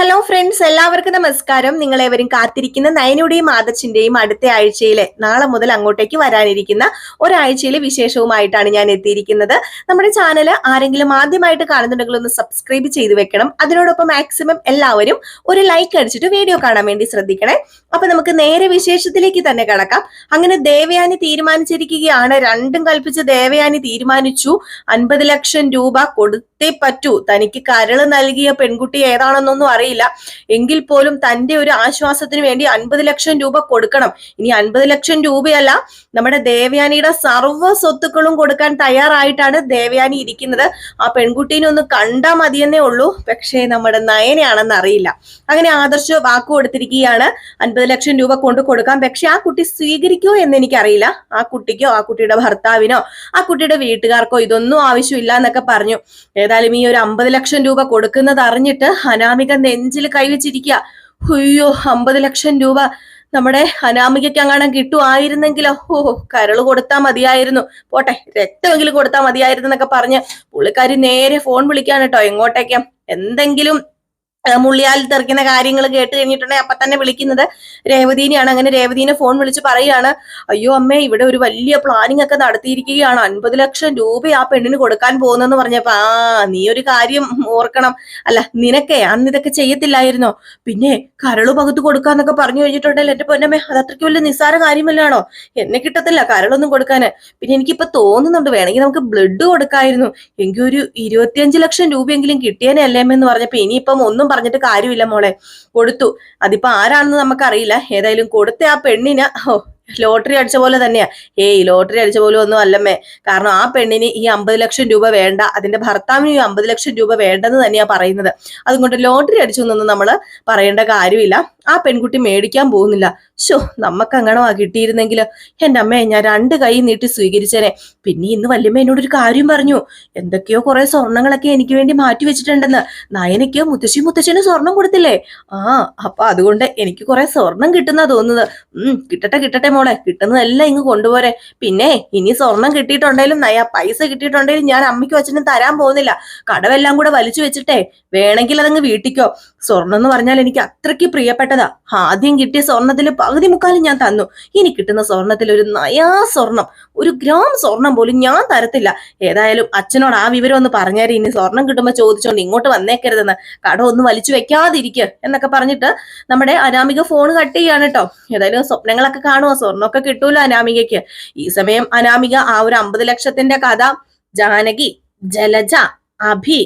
Hello friends എല്ലാവർക്കും നമസ്കാരം. നിങ്ങൾ എവരും കാത്തിരിക്കുന്ന നയനയുടെയും ആദർശിന്റെയും അടുത്ത ആഴ്ചയിലെ നാളെ മുതൽ അങ്ങോട്ടേക്ക് വരാനിരിക്കുന്ന ഒരാഴ്ചയിലെ വിശേഷവുമായിട്ടാണ് ഞാൻ എത്തിയിരിക്കുന്നത്. നമ്മുടെ ചാനൽ ആരെങ്കിലും ആദ്യമായിട്ട് കാണുന്നുണ്ടെങ്കിൽ ഒന്ന് സബ്സ്ക്രൈബ് ചെയ്ത് വെക്കണം. അതിനോടൊപ്പം മാക്സിമം എല്ലാവരും ഒരു ലൈക്ക് അടിച്ചിട്ട് വീഡിയോ കാണാൻ വേണ്ടി ശ്രദ്ധിക്കണേ. അപ്പൊ നമുക്ക് നേരെ വിശേഷത്തിലേക്ക് തന്നെ കടക്കാം. അങ്ങനെ ദേവയാനി തീരുമാനിച്ചിരിക്കുകയാണ്. രണ്ടും കൽപ്പിച്ച് ദേവയാനി തീരുമാനിച്ചു. അൻപത് ലക്ഷം രൂപ കൊടുത്തേ പറ്റൂ. തനിക്ക് കരൾ നൽകിയ പെൺകുട്ടി ഏതാണെന്നൊന്നും അറിയില്ല. എങ്കിൽ പോലും തന്റെ ഒരു ആശ്വാസത്തിന് വേണ്ടി അൻപത് ലക്ഷം രൂപ കൊടുക്കണം. ഇനി അൻപത് ലക്ഷം രൂപയല്ല നമ്മുടെ ദേവയാനിയുടെ സർവ സ്വത്തുക്കളും കൊടുക്കാൻ തയ്യാറായിട്ടാണ് ദേവയാനി ഇരിക്കുന്നത്. ആ പെൺകുട്ടീനെ ഒന്ന് കണ്ടാൽ മതിയെന്നേ ഉള്ളൂ. പക്ഷേ നമ്മുടെ നയനയാണെന്ന് അറിയില്ല. അങ്ങനെ ആദർശ വാക്ക് കൊടുത്തിരിക്കുകയാണ്. അൻപത് ലക്ഷം രൂപ കൊണ്ട് കൊടുക്കാം. പക്ഷെ ആ കുട്ടി സ്വീകരിക്കോ എന്ന് എനിക്കറിയില്ല. ആ കുട്ടിക്കോ ആ കുട്ടിയുടെ ഭർത്താവിനോ ആ കുട്ടിയുടെ വീട്ടുകാർക്കോ ഇതൊന്നും ആവശ്യമില്ല എന്നൊക്കെ പറഞ്ഞു. ഏതായാലും ഈ ഒരു അമ്പത് ലക്ഷം രൂപ കൊടുക്കുന്നത് അറിഞ്ഞിട്ട് അനാമിക നെഞ്ചിൽ കൈവച്ചിരിക്കുക അയ്യോ അമ്പത് ലക്ഷം രൂപ നമ്മുടെ അനാമികയ്ക്ക് അങ്ങാണം കിട്ടുമായിരുന്നെങ്കിലോ ഓ കരൾ കൊടുത്താൽ മതിയായിരുന്നു. പോട്ടെ രക്തമെങ്കിലും കൊടുത്താൽ മതിയായിരുന്നു എന്നൊക്കെ പറഞ്ഞ് പുള്ളിക്കാരി നേരെ ഫോൺ വിളിക്കാൻ കേട്ടോ എങ്ങോട്ടേക്കാം? എന്തെങ്കിലും മുള്ളിയാൽ തെറിക്കുന്ന കാര്യങ്ങൾ കേട്ട് കഴിഞ്ഞിട്ടുണ്ടെങ്കിൽ അപ്പൊ തന്നെ വിളിക്കുന്നത്. രേവതീനെയാണ്. അങ്ങനെ രേവതീനെ ഫോൺ വിളിച്ച് പറയാണ് അയ്യോ അമ്മേ ഇവിടെ ഒരു വലിയ പ്ലാനിങ് ഒക്കെ നടത്തിയിരിക്കുകയാണ്. അൻപത് ലക്ഷം രൂപ ആ പെണ്ണിന് കൊടുക്കാൻ പോകുന്നെന്ന് പറഞ്ഞപ്പോ ആ നീ ഒരു കാര്യം ഓർക്കണം. അല്ല നിനക്കേ അന്ന് ഇതൊക്കെ ചെയ്യത്തില്ലായിരുന്നോ? പിന്നെ കരൾ പകുത്ത് കൊടുക്കാന്നൊക്കെ പറഞ്ഞു കഴിഞ്ഞിട്ടുണ്ടെങ്കിൽ എന്റെ പൊന്നമ്മേ അത് അത്രയ്ക്ക് വലിയ നിസ്സാര കാര്യമല്ലാണോ? എന്നെ കിട്ടത്തില്ല കരളൊന്നും കൊടുക്കാന്. പിന്നെ എനിക്കിപ്പോ തോന്നുന്നുണ്ട് വേണമെങ്കിൽ നമുക്ക് ബ്ലഡ് കൊടുക്കായിരുന്നു. എങ്കിൽ ഒരു ഇരുപത്തിയഞ്ച് ലക്ഷം രൂപയെങ്കിലും കിട്ടിയേനെ അല്ലേ എന്ന് പറഞ്ഞപ്പോ ഇനിയിപ്പം ഒന്നും പറഞ്ഞിട്ട് കാര്യമില്ല മോളെ. കൊടുത്തു. അതിപ്പോ ആരാണെന്ന് നമുക്കറിയില്ല. ഏതായാലും കൊടുത്ത ആ പെണ്ണിന് ഓ ലോട്ടറി അടിച്ച പോലെ തന്നെയാ. ഏയ് ലോട്ടറി അടിച്ച പോലെ ഒന്നും അല്ലമ്മേ. കാരണം ആ പെണ്ണിന് ഈ അമ്പത് ലക്ഷം രൂപ വേണ്ട അതിന്റെ ഭർത്താവിന് ഈ അമ്പത് ലക്ഷം രൂപ വേണ്ടെന്ന് തന്നെയാ പറയുന്നത്. അതുകൊണ്ട് ലോട്ടറി അടിച്ചു എന്നൊന്നും നമ്മൾ പറയേണ്ട കാര്യമില്ല. ആ പെൺകുട്ടി മേടിക്കാൻ പോകുന്നില്ല. ഷോ നമുക്ക് അങ്ങനെ കിട്ടിയിരുന്നെങ്കിൽ എന്റെ അമ്മേ ഞാൻ രണ്ട് കൈ നീട്ടി സ്വീകരിച്ചേനെ. പിന്നെ ഇന്ന് വല്യമ്മ എന്നോട് ഒരു കാര്യം പറഞ്ഞു. എന്തൊക്കെയോ കുറെ സ്വർണങ്ങളൊക്കെ എനിക്ക് വേണ്ടി മാറ്റി വെച്ചിട്ടുണ്ടെന്ന്. നയനയ്ക്ക് മുത്തശ്ശി മുത്തശ്ശിന് സ്വർണം കൊടുത്തില്ലേ? ആ അപ്പൊ അതുകൊണ്ട് എനിക്ക് കുറെ സ്വർണം കിട്ടുന്ന തോന്നുന്നത്. ഉം കിട്ടട്ടെ കിട്ടട്ടെ മോളെ കിട്ടുന്നതെല്ലാം ഇങ്ങ് കൊണ്ടുപോരെ. പിന്നെ ഇനി സ്വർണം കിട്ടിയിട്ടുണ്ടെങ്കിലും നയ പൈസ കിട്ടിയിട്ടുണ്ടെങ്കിലും ഞാൻ അമ്മയ്ക്കും അച്ഛനും തരാൻ പോകുന്നില്ല. കടവെല്ലാം കൂടെ വലിച്ചു വെച്ചിട്ടേ വേണമെങ്കിൽ അതങ്ങ് വീട്ടിക്കോ. സ്വർണം എന്ന് പറഞ്ഞാൽ എനിക്ക് അത്രയ്ക്ക് പ്രിയപ്പെട്ടതാ. ആദ്യം കിട്ടിയ സ്വർണത്തിൽ പകുതി മുക്കാലും ഞാൻ തന്നു. ഇനി കിട്ടുന്ന സ്വർണത്തിൽ ഒരു നയാ സ്വർണം ഒരു ഗ്രാം സ്വർണം പോലും ഞാൻ തരത്തില്ല. ഏതായാലും അച്ഛനോട് ആ വിവരം ഒന്ന് പറഞ്ഞേരെ. ഇനി സ്വർണം കിട്ടുമ്പോൾ ചോദിച്ചോണ്ട് ഇങ്ങോട്ട് വന്നേക്കരുതെന്ന്. കട ഒന്ന് വലിച്ചു വെക്കാതിരിക്കുക എന്നൊക്കെ പറഞ്ഞിട്ട് നമ്മുടെ അനാമിക ഫോൺ കട്ട് ചെയ്യാണ് കേട്ടോ ഏതായാലും സ്വപ്നങ്ങളൊക്കെ കാണുമോ സ്വർണമൊക്കെ കിട്ടൂലോ അനാമികയ്ക്ക്? ഈ സമയം അനാമിക ആ ഒരു അമ്പത് ലക്ഷത്തിന്റെ കഥ. ജാനകി ജലജ അഭി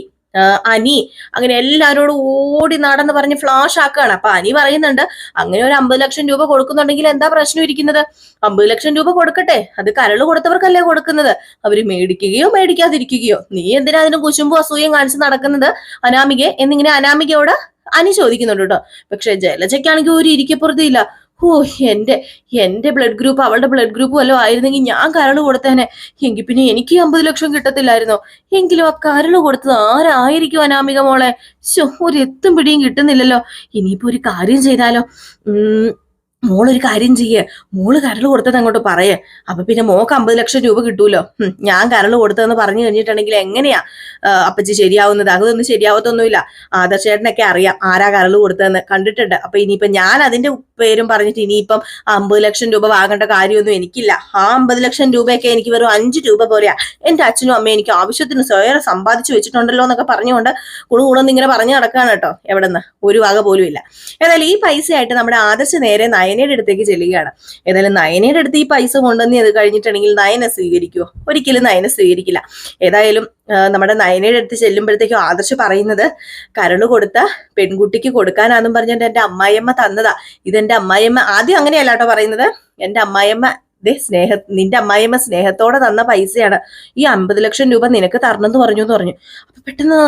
അനി. അങ്ങനെ എല്ലാവരോടും ഓടി നടന്ന് പറഞ്ഞ് ഫ്ലാഷ് ആക്കുകയാണ്. അപ്പൊ അനി പറയുന്നുണ്ട് അങ്ങനെ ഒരു അമ്പത് ലക്ഷം രൂപ കൊടുക്കുന്നുണ്ടെങ്കിൽ എന്താ പ്രശ്നം ഇരിക്കുന്നത്? അമ്പത് ലക്ഷം രൂപ കൊടുക്കട്ടെ. അത് കരൾ കൊടുത്തവർക്കല്ലേ കൊടുക്കുന്നത്? അവർ മേടിക്കുകയോ മേടിക്കാതിരിക്കുകയോ. നീ എന്തിനാ അതിന് കുശുമ്പോ അസൂയം കാണിച്ച് നടക്കുന്നത്? അനാമികെ? എന്നിങ്ങനെ അനാമികയോട് അനി ചോദിക്കുന്നുണ്ട് കേട്ടോ. പക്ഷെ ജലജയ്ക്കാണെങ്കിൽ ഒരു ഇരിക്കപ്പുറത്തില്ല ഓ എന്റെ എന്റെ ബ്ലഡ് ഗ്രൂപ്പ് അവളുടെ ബ്ലഡ് ഗ്രൂപ്പ് വല്ലതും ആയിരുന്നെങ്കിൽ ഞാൻ കരൾ കൊടുത്തേനെ. എങ്കിൽ പിന്നെ എനിക്ക് അമ്പത് ലക്ഷം കിട്ടത്തില്ലായിരുന്നോ? എങ്കിലും ആ കരൾ കൊടുത്തത് ആരായിരിക്കും അനാമിക മോളെ? ഒരു എത്തും പിടിയും കിട്ടുന്നില്ലല്ലോ. ഇനിയിപ്പോ ഒരു കാര്യം ചെയ്താലോ? മോളൊരു കാര്യം ചെയ്യേ. മോൾ കരൾ കൊടുത്തത് അങ്ങോട്ട് പറയേ. അപ്പൊ പിന്നെ മോക്ക് അമ്പത് ലക്ഷം രൂപ കിട്ടൂലോ? ഞാൻ കരൾ കൊടുത്തതെന്ന് പറഞ്ഞു കഴിഞ്ഞിട്ടുണ്ടെങ്കിൽ എങ്ങനെയാ? അപ്പച്ചി ശരിയാവുന്നത്? അതൊന്നും ശരിയാവത്തൊന്നുമില്ല. ആദർശേട്ടനൊക്കെ അറിയാം ആരാ കരൾ കൊടുത്തതെന്ന് കണ്ടിട്ടുണ്ട്. അപ്പൊ ഇനിയിപ്പം ഞാൻ അതിന്റെ പേരും പറഞ്ഞിട്ട് ഇനിയിപ്പം അമ്പത് ലക്ഷം രൂപ വാങ്ങേണ്ട കാര്യമൊന്നും എനിക്കില്ല. ആ അമ്പത് ലക്ഷം രൂപയൊക്കെ എനിക്ക് വെറും അഞ്ച് രൂപ പോലെയാ എന്റെ അച്ഛനും അമ്മയും എനിക്ക് ആവശ്യത്തിന് സ്വയം സമ്പാദിച്ചു വെച്ചിട്ടുണ്ടല്ലോ എന്നൊക്കെ പറഞ്ഞുകൊണ്ട് കുളു കുണുകുണെന്ന് ഇങ്ങനെ പറഞ്ഞു നടക്കാണ് കേട്ടോ എവിടെന്ന്. ഒരു വക പോലും ഇല്ല എന്നാൽ ഈ പൈസയായിട്ട് നമ്മുടെ ആദർശ നേരെ നയനയുടെ അടുത്തേക്ക് ചെല്ലുകയാണ്. ഏതായാലും നയനയുടെ അടുത്ത് ഈ പൈസ കൊണ്ടുവന്ന് അത് കഴിഞ്ഞിട്ടുണ്ടെങ്കിൽ നയനെ സ്വീകരിക്കുമോ ഒരിക്കലും നയനെ സ്വീകരിക്കില്ല. ഏതായാലും നമ്മുടെ നയനയുടെ അടുത്ത് ചെല്ലുമ്പോഴത്തേക്കും ആദർശ് പറയുന്നത് കരൾ കൊടുത്ത പെൺകുട്ടിക്ക് കൊടുക്കാനാന്നും പറഞ്ഞിട്ട് എന്റെ അമ്മായിയമ്മ തന്നതാ. ഇതെന്റെ അമ്മായിയമ്മ ആദ്യം അങ്ങനെയല്ല കേട്ടോ പറയുന്നത്. എന്റെ അമ്മായിയമ്മ ദേ സ്നേഹ നിന്റെ അമ്മായിയമ്മ സ്നേഹത്തോടെ തന്ന പൈസയാണ്. ഈ അമ്പത് ലക്ഷം രൂപ നിനക്ക് തരണമെന്ന് പറഞ്ഞു എന്ന് പറഞ്ഞു. അപ്പൊ പെട്ടെന്ന്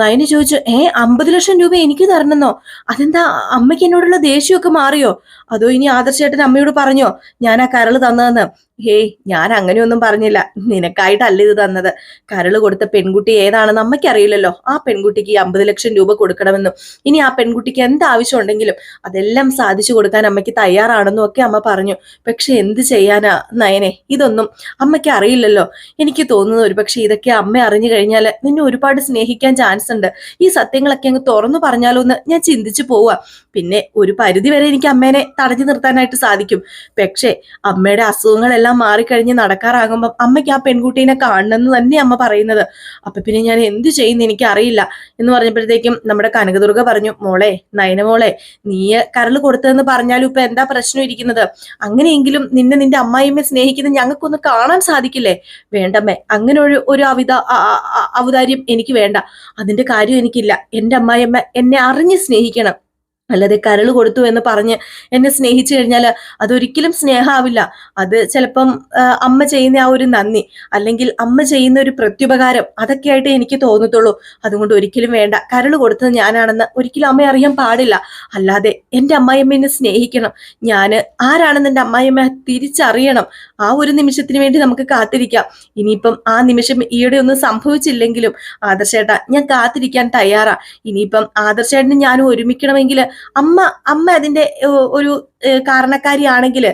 നയന് ചോദിച്ചു ഏ അമ്പത് ലക്ഷം രൂപ എനിക്ക് തരണമെന്നോ? അതെന്താ അമ്മയ്ക്ക് എന്നോടുള്ള ദേഷ്യമൊക്കെ മാറിയോ? അതോ ഇനി ആദർശേട്ടൻ അമ്മയോട് പറഞ്ഞോ ഞാൻ ആ കരൾ തന്നതെന്ന്? ഹേയ് ഞാൻ അങ്ങനെയൊന്നും പറഞ്ഞില്ല. നിനക്കായിട്ടല്ല ഇത് തന്നത്. കരൾ കൊടുത്ത പെൺകുട്ടി ഏതാണെന്ന് അമ്മയ്ക്ക് അറിയില്ലല്ലോ ആ പെൺകുട്ടിക്ക് ഈ അമ്പത് ലക്ഷം രൂപ കൊടുക്കണമെന്നും ഇനി ആ പെൺകുട്ടിക്ക് എന്ത് ആവശ്യം ഉണ്ടെങ്കിലും അതെല്ലാം സാധിച്ചു കൊടുക്കാൻ അമ്മയ്ക്ക് തയ്യാറാണെന്നും ഒക്കെ അമ്മ പറഞ്ഞു. പക്ഷെ എന്ത് ചെയ്യാനാ? നയനെ ഇതൊന്നും അമ്മയ്ക്ക് അറിയില്ലല്ലോ. എനിക്ക് തോന്നുന്നു ഒരു പക്ഷെ ഇതൊക്കെ അമ്മ അറിഞ്ഞു കഴിഞ്ഞാൽ നിന്നെ ഒരുപാട് സ്നേഹിക്കാൻ ചാൻസ് ഉണ്ട്. ഈ സത്യങ്ങളൊക്കെ അങ്ങ് തുറന്നു പറഞ്ഞാലോ എന്ന് ഞാൻ ചിന്തിച്ചു പോവാ പിന്നെ ഒരു പരിധി വരെ എനിക്ക് അമ്മേനെ തടഞ്ഞു നിർത്താനായിട്ട് സാധിക്കും. പക്ഷേ അമ്മയുടെ അസുഖങ്ങളെല്ലാം മാറിക്കഴിഞ്ഞ് നടക്കാറാകുമ്പോൾ അമ്മയ്ക്ക് ആ പെൺകുട്ടീനെ കാണണമെന്ന് തന്നെ അമ്മ പറയുന്നത്. അപ്പൊ പിന്നെ ഞാൻ എന്ത് ചെയ്യുന്നു എനിക്ക് അറിയില്ല എന്ന് പറഞ്ഞപ്പോഴത്തേക്കും നമ്മുടെ കനകദുർഗ പറഞ്ഞു മോളെ നയന മോളെ നീ കരൾ കൊടുത്തതെന്ന് പറഞ്ഞാലും ഇപ്പൊ എന്താ പ്രശ്നം ഇരിക്കുന്നത്? അങ്ങനെയെങ്കിലും നിന്റെ അമ്മായിയമ്മയെ സ്നേഹിക്കുന്ന ഞങ്ങൾക്കൊന്ന് കാണാൻ സാധിക്കില്ലേ? വേണ്ടമ്മേ അങ്ങനെ ഒരു ഒരു അവിത അ- അ- അ- ഔദാര്യം എനിക്ക് വേണ്ട. അതിന്റെ കാര്യം എനിക്കില്ല. എന്റെ അമ്മായിയമ്മ എന്നെ അറിഞ്ഞ് സ്നേഹിക്കണം. അല്ലാതെ കരൾ കൊടുത്തു എന്ന് പറഞ്ഞ് എന്നെ സ്നേഹിച്ചു കഴിഞ്ഞാൽ അതൊരിക്കലും സ്നേഹമാവില്ല അത് ചിലപ്പം അമ്മ ചെയ്യുന്ന ആ ഒരു നന്ദി അല്ലെങ്കിൽ അമ്മ ചെയ്യുന്ന ഒരു പ്രത്യുപകാരം അതൊക്കെയായിട്ട് എനിക്ക് തോന്നത്തുള്ളൂ. അതുകൊണ്ട് ഒരിക്കലും വേണ്ട. കരൾ കൊടുത്തത് ഞാനാണെന്ന് ഒരിക്കലും അമ്മ അറിയാൻ പാടില്ല. അല്ലാതെ എന്റെ അമ്മായിയമ്മേനെ സ്നേഹിക്കണം. ഞാൻ ആരാണെന്ന് എന്റെ അമ്മായിയമ്മ തിരിച്ചറിയണം. ആ ഒരു നിമിഷത്തിന് വേണ്ടി നമുക്ക് കാത്തിരിക്കാം. ഇനിയിപ്പം ആ നിമിഷം ഈയിടെ ഒന്നും സംഭവിച്ചില്ലെങ്കിലും ആദർശേട്ടാ ഞാൻ കാത്തിരിക്കാൻ തയ്യാറാ. ഇനിയിപ്പം ആദർശേട്ടന് ഞാനും ഒരുമിക്കണമെങ്കിൽ അമ്മ അമ്മ അതിന്റെ ഒരു കാരണക്കാരി കാരണക്കാരിയാണെങ്കിൽ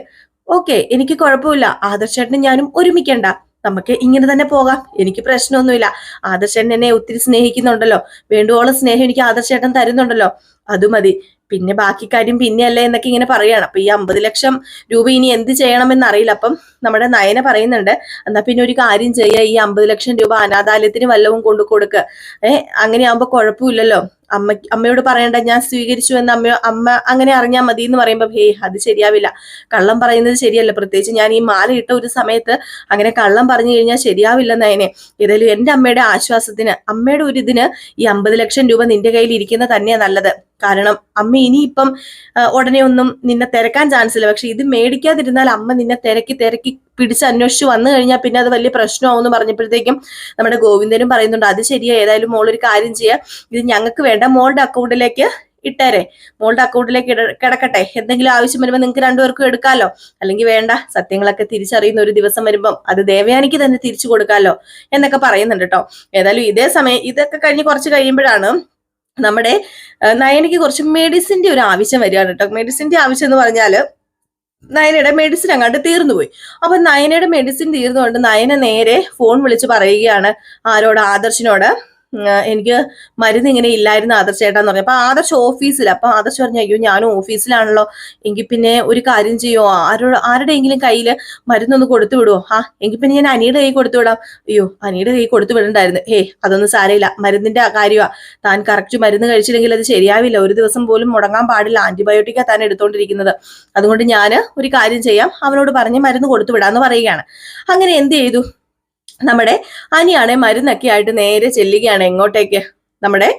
ഓക്കെ എനിക്ക് കുഴപ്പമില്ല. ആദർശേട്ടനും ഞാനും ഒരുമിക്കണ്ട. നമുക്ക് ഇങ്ങനെ തന്നെ പോകാം. എനിക്ക് പ്രശ്നമൊന്നുമില്ല. ആദർശേട്ടൻ എന്നെ ഒത്തിരി സ്നേഹിക്കുന്നുണ്ടല്ലോ. വേണ്ടുവോളം സ്നേഹം എനിക്ക് ആദർശേട്ടൻ തരുന്നുണ്ടല്ലോ. അത് മതി. പിന്നെ ബാക്കി കാര്യം പിന്നെയല്ലേ എന്നൊക്കെ ഇങ്ങനെ പറയുകയാണ് അപ്പൊ ഈ അമ്പത് ലക്ഷം രൂപ ഇനി എന്ത് ചെയ്യണമെന്ന് അറിയില്ല. അപ്പം നമ്മുടെ നയന പറയുന്നുണ്ട് എന്നാ പിന്നെ ഒരു കാര്യം ചെയ്യുക ഈ അമ്പത് ലക്ഷം രൂപ അനാഥാലയത്തിന് വല്ലവും കൊണ്ടു കൊടുക്കുക ഏഹ് അങ്ങനെ ആവുമ്പോ കുഴപ്പമില്ലല്ലോ. അമ്മ അമ്മയോട് പറയണ്ട ഞാൻ സ്വീകരിച്ചു എന്ന് അമ്മ അമ്മ അങ്ങനെ അറിഞ്ഞാൽ മതി എന്ന് പറയുമ്പോൾ ഹേ അത് ശരിയാവില്ല. കള്ളം പറയുന്നത് ശരിയല്ല. പ്രത്യേകിച്ച് ഞാൻ ഈ മാല ഇട്ട ഒരു സമയത്ത് അങ്ങനെ കള്ളം പറഞ്ഞു കഴിഞ്ഞാൽ ശരിയാവില്ല നയനെ. ഏതായാലും എന്റെ അമ്മയുടെ ആശ്വാസത്തിന് അമ്മയുടെ ഒരു ഇതിന് ഈ അമ്പത് ലക്ഷം രൂപ നിന്റെ കയ്യിൽ ഇരിക്കുന്ന തന്നെയാ നല്ലത്. കാരണം അമ്മ ഇനിയിപ്പം ഉടനെ ഒന്നും നിന്നെ തിരക്കാൻ ചാൻസ് ഇല്ല. പക്ഷെ ഇത് മേടിക്കാതിരുന്നാൽ അമ്മ നിന്നെ തിരക്കി തിരക്കി പിടിച്ച് അന്വേഷിച്ച് വന്നു കഴിഞ്ഞാൽ പിന്നെ അത് വലിയ പ്രശ്നമാവെന്ന് പറഞ്ഞപ്പോഴത്തേക്കും നമ്മുടെ ഗോവിന്ദനും പറയുന്നുണ്ട് അത് ശരിയാ ഏതായാലും മോളൊരു കാര്യം ചെയ്യുക ഇത് ഞങ്ങൾക്ക് വേണ്ട മോളുടെ അക്കൗണ്ടിലേക്ക് ഇട്ടേരെ. മോളുടെ അക്കൗണ്ടിലേക്ക് കിടക്കട്ടെ. എന്തെങ്കിലും ആവശ്യം വരുമ്പോൾ നിങ്ങൾക്ക് രണ്ടുപേർക്കും എടുക്കാമല്ലോ അല്ലെങ്കിൽ വേണ്ട സത്യങ്ങളൊക്കെ തിരിച്ചറിയുന്ന ഒരു ദിവസം വരുമ്പം അത് ദേവയാനിക്ക് തന്നെ തിരിച്ചു കൊടുക്കാമല്ലോ എന്നൊക്കെ പറയുന്നുണ്ട് കേട്ടോ. ഏതായാലും ഇതേ സമയം ഇതൊക്കെ കഴിഞ്ഞ് കുറച്ച് കഴിയുമ്പോഴാണ് നമ്മുടെ നയനയ്ക്ക് കുറച്ച് മെഡിസിന്റെ ഒരു ആവശ്യം വരികയാണ് കേട്ടോ. മെഡിസിന്റെ ആവശ്യം എന്ന് പറഞ്ഞാൽ നയനയുടെ മെഡിസിൻ അങ്ങോട്ട് തീർന്നുപോയി അപ്പൊ നയനയുടെ മെഡിസിൻ തീർന്നുകൊണ്ട് നയന നേരെ ഫോൺ വിളിച്ച് പറയുകയാണ് ആരോട് ആദർശിനോട്. എനിക്ക് മരുന്ന് ഇങ്ങനെ ഇല്ലായിരുന്നു ആദർശ് ചേട്ടാന്ന് പറഞ്ഞു. അപ്പൊ ആദർശ് ഓഫീസിൽ അപ്പൊ ആദർശ് പറഞ്ഞു അയ്യോ ഞാനും ഓഫീസിലാണല്ലോ. എങ്കിൽ പിന്നെ ഒരു കാര്യം ചെയ്യോ? ആരോട് ആരുടെയെങ്കിലും കയ്യിൽ മരുന്നൊന്ന് കൊടുത്തു വിടുവോ? ആ എങ്കിൽ പിന്നെ ഞാൻ അനിയുടെ കൈ കൊടുത്തു വിടാം. അയ്യോ അനിയുടെ കൈ കൊടുത്തു വിടണ്ടായിരുന്നു. ഹേ അതൊന്നും സാരമില്ല. മരുന്നിന്റെ കാര്യമാ താൻ കറക്റ്റ് മരുന്ന് കഴിച്ചില്ലെങ്കിൽ അത് ശരിയാവില്ല. ഒരു ദിവസം പോലും മുടങ്ങാൻ പാടില്ല. ആന്റിബയോട്ടിക്കാ താൻ എടുത്തോണ്ടിരിക്കുന്നത്. അതുകൊണ്ട് ഞാൻ ഒരു കാര്യം ചെയ്യാം. അവനോട് പറഞ്ഞ് മരുന്ന് കൊടുത്തു വിടാന്ന് പറയുകയാണ്. അങ്ങനെ എന്ത് ചെയ്തു? നമ്മുടെ അനിയാണെ മരുന്നൊക്കെ ആയിട്ട് നേരെ ചെല്ലുകയാണ് എങ്ങോട്ടേക്ക്? നമ്മുടെ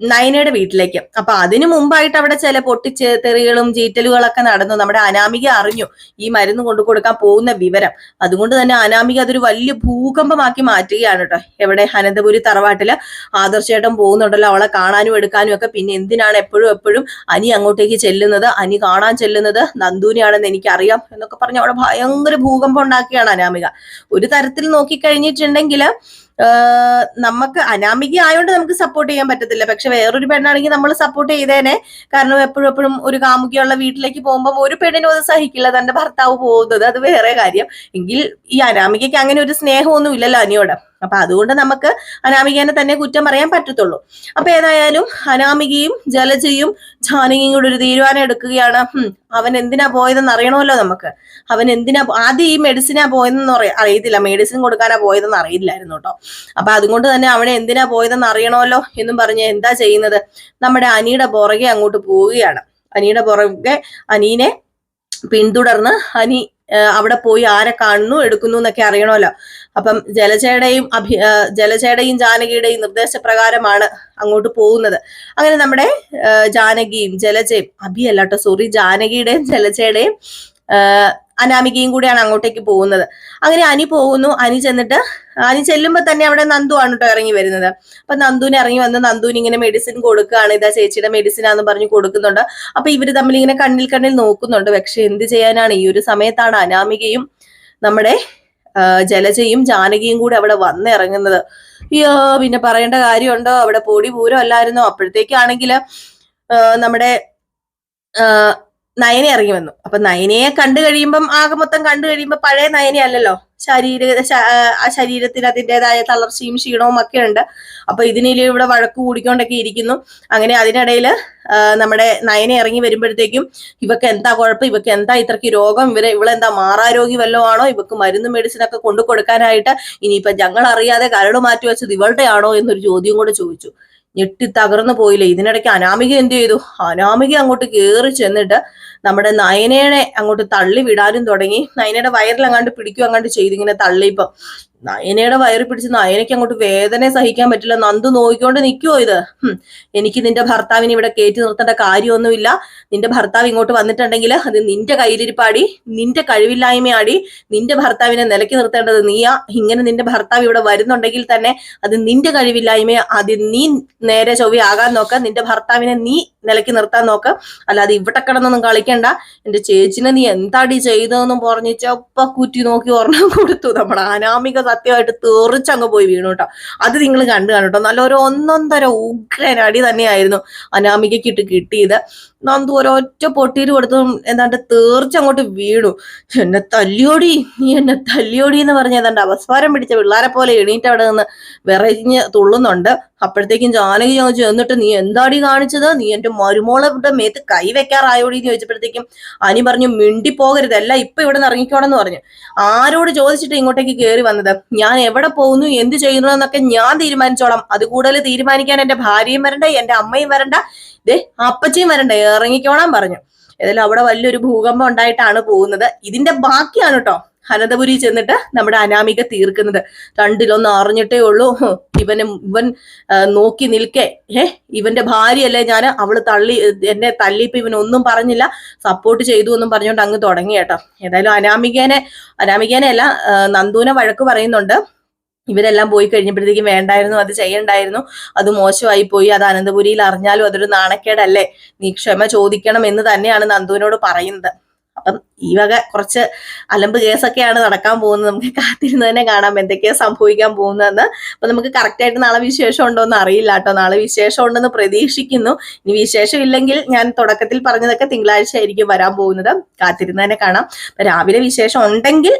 നയനയുടെ വീട്ടിലേക്ക്. അപ്പൊ അതിനു മുമ്പായിട്ട് അവിടെ ചില പൊട്ടിച്ച് തെറികളും ചീറ്റലുകളൊക്കെ നടന്നു. നമ്മുടെ അനാമിക അറിഞ്ഞു ഈ മരുന്ന് കൊണ്ടു കൊടുക്കാൻ പോകുന്ന വിവരം. അതുകൊണ്ട് തന്നെ അനാമിക അതൊരു വലിയ ഭൂകമ്പമാക്കി മാറ്റുകയാണ് കേട്ടോ. എവിടെ അനന്തപുരി തറവാട്ടിൽ ആദർശേട്ടൻ പോകുന്നുണ്ടല്ലോ അവളെ കാണാനും എടുക്കാനും ഒക്കെ. പിന്നെ എന്തിനാണ് എപ്പോഴും എപ്പോഴും അനി അങ്ങോട്ടേക്ക് ചെല്ലുന്നത്? അനി കാണാൻ ചെല്ലുന്നത് നന്ദൂനെയാണെന്ന് എനിക്കറിയാം എന്നൊക്കെ പറഞ്ഞ് അവിടെ ഭയങ്കര ഭൂകമ്പം ഉണ്ടാക്കിയാണ് അനാമിക. ഒരു തരത്തിൽ നോക്കിക്കഴിഞ്ഞിട്ടുണ്ടെങ്കിൽ നമുക്ക് അനാമിക ആയതുകൊണ്ട് നമുക്ക് സപ്പോർട്ട് ചെയ്യാൻ പറ്റത്തില്ല. പക്ഷെ വേറൊരു പെണ്ണാണെങ്കിൽ നമ്മൾ സപ്പോർട്ട് ചെയ്തേനെ. കാരണം എപ്പോഴും എപ്പോഴും ഒരു കാമുകിയുള്ള വീട്ടിലേക്ക് പോകുമ്പോൾ ഒരു പെണ്ണിനും അത് സഹിക്കില്ല. തന്റെ ഭർത്താവ് പോകുന്നത്. അത് വേറെ കാര്യം. എങ്കിൽ ഈ അനാമികയ്ക്ക് അങ്ങനെ ഒരു സ്നേഹമൊന്നും ഇല്ലല്ലോ അനിയോട്. അപ്പൊ അതുകൊണ്ട് നമുക്ക് അനാമികേനെ തന്നെ കുറ്റം പറയാൻ പറ്റത്തുള്ളൂ. അപ്പൊ ഏതായാലും അനാമികയും ജലജയും ജാനകിയും കൂടെ ഒരു തീരുമാനം എടുക്കുകയാണ്. അവൻ എന്തിനാ പോയതെന്ന് അറിയണമല്ലോ നമുക്ക്. അവൻ എന്തിനാ ആദ്യം ഈ മെഡിസിനാ പോയതെന്ന് അറിയ അറിയത്തില്ല. മെഡിസിൻ കൊടുക്കാനാ പോയതെന്ന് അറിയില്ലായിരുന്നു കേട്ടോ. അപ്പൊ അതുകൊണ്ട് തന്നെ അവനെ എന്തിനാ പോയതെന്ന് അറിയണമല്ലോ എന്നും പറഞ്ഞ് എന്താ ചെയ്യുന്നത്? നമ്മുടെ അനിയുടെ പുറകെ അങ്ങോട്ട് പോവുകയാണ്. അനിയുടെ പുറകെ അനീനെ പിന്തുടർന്ന് അനി അവിടെ പോയി ആരെ കാണുന്നു എടുക്കുന്നു എന്നൊക്കെ അറിയണമല്ലോ. അപ്പം ജലജയുടെയും അഭി ജലജയുടെയും ജാനകിയുടെയും നിർദ്ദേശപ്രകാരമാണ് അങ്ങോട്ട് പോകുന്നത്. അങ്ങനെ നമ്മുടെ ജാനകിയും ജലജയും അഭിയല്ല കേട്ടോ സോറി ജാനകിയുടെയും ജലജയുടെയും അനാമികയും കൂടിയാണ് അങ്ങോട്ടേക്ക് പോകുന്നത്. അങ്ങനെ അനി പോകുന്നു. അനി ചെന്നിട്ട് അനി ചെല്ലുമ്പോ തന്നെ അവിടെ നന്ദു ആണ് കേട്ടോ ഇറങ്ങി വരുന്നത്. അപ്പൊ നന്ദുവിന് ഇറങ്ങി വന്ന് നന്ദുവിന് ഇങ്ങനെ മെഡിസിൻ കൊടുക്കുകയാണ്. ഇതാ ചേച്ചിയുടെ മെഡിസിൻ ആന്ന് പറഞ്ഞ് കൊടുക്കുന്നുണ്ട്. അപ്പൊ ഇവർ തമ്മിൽ ഇങ്ങനെ കണ്ണിൽ കണ്ണിൽ നോക്കുന്നുണ്ട്. പക്ഷെ എന്ത് ചെയ്യാനാണ്? ഈ ഒരു സമയത്താണ് അനാമികയും നമ്മുടെ ജലജയും ജാനകിയും കൂടി അവിടെ വന്നിറങ്ങുന്നത് അയ്യോ പിന്നെ പറയേണ്ട കാര്യമുണ്ടോ? അവിടെ പൊടി പൂരം അല്ലായിരുന്നോ? അപ്പോഴത്തേക്കാണെങ്കിൽ നമ്മുടെ നയനെ ഇറങ്ങി വന്നു. അപ്പൊ നയനയെ കണ്ടു കഴിയുമ്പം ആകെ മൊത്തം കണ്ടു കഴിയുമ്പോ പഴയ നയനെ അല്ലല്ലോ? ശരീര ആ ശരീരത്തിന് അതിന്റെതായ തളർച്ചയും ക്ഷീണവും ഒക്കെ ഉണ്ട്. അപ്പൊ ഇതിനിൽ ഇവിടെ വഴക്ക് കൂടിക്കൊണ്ടൊക്കെ ഇരിക്കുന്നു. അങ്ങനെ അതിനിടയിൽ നമ്മുടെ നയനെ ഇറങ്ങി വരുമ്പോഴത്തേക്കും ഇവക്ക് എന്താ കുഴപ്പം? ഇവക്ക് എന്താ ഇത്രയ്ക്ക് രോഗം? ഇവരെ ഇവളെന്താ മാറാരോഗി വല്ലതും ആണോ? ഇവക്ക് മരുന്ന് മെഡിസിൻ ഒക്കെ കൊണ്ടു കൊടുക്കാനായിട്ട് ഇനിയിപ്പൊ ഞങ്ങൾ അറിയാതെ കരട് മാറ്റി വെച്ചത് ഇവളുടെ ആണോ എന്നൊരു ചോദ്യം കൂടെ ചോദിച്ചു. ഞെട്ടി തകർന്നു പോയില്ലേ? ഇതിനിടയ്ക്ക് അനാമിക എന്ത് ചെയ്തു? അനാമിക അങ്ങോട്ട് കയറി ചെന്നിട്ട് നമ്മുടെ നയനയുടെ അങ്ങോട്ട് തള്ളി വിടാനും തുടങ്ങി. നയനയുടെ വയറിൽ അങ്ങാണ്ട് പിടിക്കും അങ്ങാണ്ട് ചെയ്തിങ്ങനെ തള്ളിയപ്പം നയനയുടെ വയറി പിടിച്ച് നയനയ്ക്ക് അങ്ങോട്ട് വേദന സഹിക്കാൻ പറ്റില്ല. നന്ദു നോക്കിക്കൊണ്ട് നിൽക്കുവോ ഇത്? എനിക്ക് നിന്റെ ഭർത്താവിനെ ഇവിടെ കയറ്റി നിർത്തേണ്ട കാര്യമൊന്നുമില്ല. നിന്റെ ഭർത്താവ് ഇങ്ങോട്ട് വന്നിട്ടുണ്ടെങ്കിൽ അത് നിന്റെ കയ്യിലിരിപ്പാടി നിന്റെ കഴിവില്ലായ്മയാടി. നിന്റെ ഭർത്താവിനെ നിലയ്ക്ക് നിർത്തേണ്ടത് നീയാ. ഇങ്ങനെ നിന്റെ ഭർത്താവ് ഇവിടെ വരുന്നുണ്ടെങ്കിൽ തന്നെ അത് നിന്റെ കഴിവില്ലായ്മ അത് നീ നേരെ ചൊവ്വയാകാൻ നോക്ക. നിന്റെ ഭർത്താവിനെ നീ നിലയ്ക്ക് നിർത്താൻ നോക്ക. അല്ലാതെ ഇവിടെ കിടന്നൊന്നും കളിക്കണ്ട. എന്റെ ചേച്ചിനെ നീ എന്താടി ചെയ്തതെന്നും പറഞ്ഞ് ചെപ്പ കുറ്റി നോക്കി ഓർണം കൊടുത്തു. നമ്മുടെ അനാമിക സത്യമായിട്ട് തെറിച്ചങ്ങ് പോയി വീണു കേട്ടോ. അത് നിങ്ങൾ കണ്ടു കാണട്ടോ നല്ല ഒരു ഒന്നൊന്നര ഉഗ്രൻ അടി തന്നെയായിരുന്നു അനാമികയ്ക്ക് ഇട്ട് കിട്ടിയത്. നന്ദു ഒരൊറ്റ പൊട്ടിയിൽ കൊടുത്തും എന്താണ്ട് തീർച്ചങ്ങോട്ട് വീണു. എന്നെ തല്ലിയോടി നീ എന്നെ തല്ലിയോടി എന്ന് പറഞ്ഞ ഏതാണ്ട് അവസ്വാരം പിടിച്ച പിള്ളേരെ പോലെ എണീറ്റ് അവിടെ നിന്ന് വിറഞ്ഞ് തുള്ളുന്നുണ്ട്. അപ്പോഴത്തേക്കും ജാനകി ചോദിച്ചു എന്നിട്ട് നീ എന്താടി കാണിച്ചത്? നീ എന്റെ മരുമോളുടെ മേത്ത് കൈ വെക്കാറായോടി? എന്ന് ചോദിച്ചപ്പോഴത്തേക്കും അനി പറഞ്ഞു മിണ്ടി പോകരുത് അല്ല ഇപ്പൊ ഇവിടെ നിന്ന് ഇറങ്ങിക്കോണെന്ന് പറഞ്ഞു. ആരോട് ചോദിച്ചിട്ട് ഇങ്ങോട്ടേക്ക് കയറി വന്നത്? ഞാൻ എവിടെ പോകുന്നു? എന്ത് ചെയ്യുന്നു? എന്നൊക്കെ ഞാൻ തീരുമാനിച്ചോളാം. അത് കൂടുതൽ തീരുമാനിക്കാൻ എന്റെ ഭാര്യയും വരണ്ട എന്റെ അമ്മയും വരണ്ട. ദേ അപ്പച്ചയും വരണ്ട ഇറങ്ങിക്കോളാൻ പറഞ്ഞു. ഏതായാലും അവിടെ വലിയൊരു ഭൂകമ്പം ഉണ്ടായിട്ടാണ് പോകുന്നത്. ഇതിന്റെ ബാക്കിയാണ് കേട്ടോ. അനന്തപുരി ചെന്നിട്ട് നമ്മുടെ അനാമിക തീർക്കുന്നത്. രണ്ടിലൊന്നും അറിഞ്ഞിട്ടേ ഉള്ളൂ. ഇവന് ഇവൻ നോക്കി നിൽക്കേ. ഏ ഇവന്റെ ഭാര്യയല്ലേ ഞാൻ അവൾ തള്ളി എന്നെ തള്ളിയിപ്പോ ഇവൻ ഒന്നും പറഞ്ഞില്ല. സപ്പോർട്ട് ചെയ്തു എന്നും പറഞ്ഞുകൊണ്ട് അങ്ങ് തുടങ്ങി കേട്ടോ. ഏതായാലും അനാമികേനെ അനാമികേനെ അല്ല നന്ദൂനെ വഴക്ക് പറയുന്നുണ്ട്. ഇവരെല്ലാം പോയി കഴിഞ്ഞപ്പോഴത്തേക്കും വേണ്ടായിരുന്നു അത് ചെയ്യണ്ടായിരുന്നു. അത് മോശമായി പോയി. അത് അനന്തപുരിയിൽ അറിഞ്ഞാലും അതൊരു നാണക്കേടല്ലേ? നീ ക്ഷമ ചോദിക്കണം എന്ന് തന്നെയാണ് നന്ദുവിനോട് പറയുന്നത്. അപ്പം ഈ വക കുറച്ച് അലമ്പ് കേസൊക്കെയാണ് നടക്കാൻ പോകുന്നത്. നമുക്ക് കാത്തിരുന്ന് തന്നെ കാണാം എന്തൊക്കെയാണ് സംഭവിക്കാൻ പോകുന്നതെന്ന്. അപ്പൊ നമുക്ക് കറക്റ്റായിട്ട് നാളെ വിശേഷം ഉണ്ടോ എന്ന് അറിയില്ല കേട്ടോ. നാളെ വിശേഷം ഉണ്ടെന്ന് പ്രതീക്ഷിക്കുന്നു. ഇനി വിശേഷം ഇല്ലെങ്കിൽ ഞാൻ തുടക്കത്തിൽ പറഞ്ഞതൊക്കെ തിങ്കളാഴ്ച ആയിരിക്കും വരാൻ പോകുന്നത്. കാത്തിരുന്ന് തന്നെ കാണാം. രാവിലെ വിശേഷം ഉണ്ടെങ്കിൽ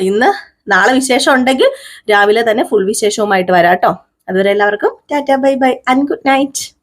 ഇന്ന് നാളെ വിശേഷം ഉണ്ടെങ്കിൽ രാവിലെ തന്നെ ഫുൾ വിശേഷവുമായിട്ട് വരാം കേട്ടോ. അതുവരെ എല്ലാവർക്കും tata bye bye and good night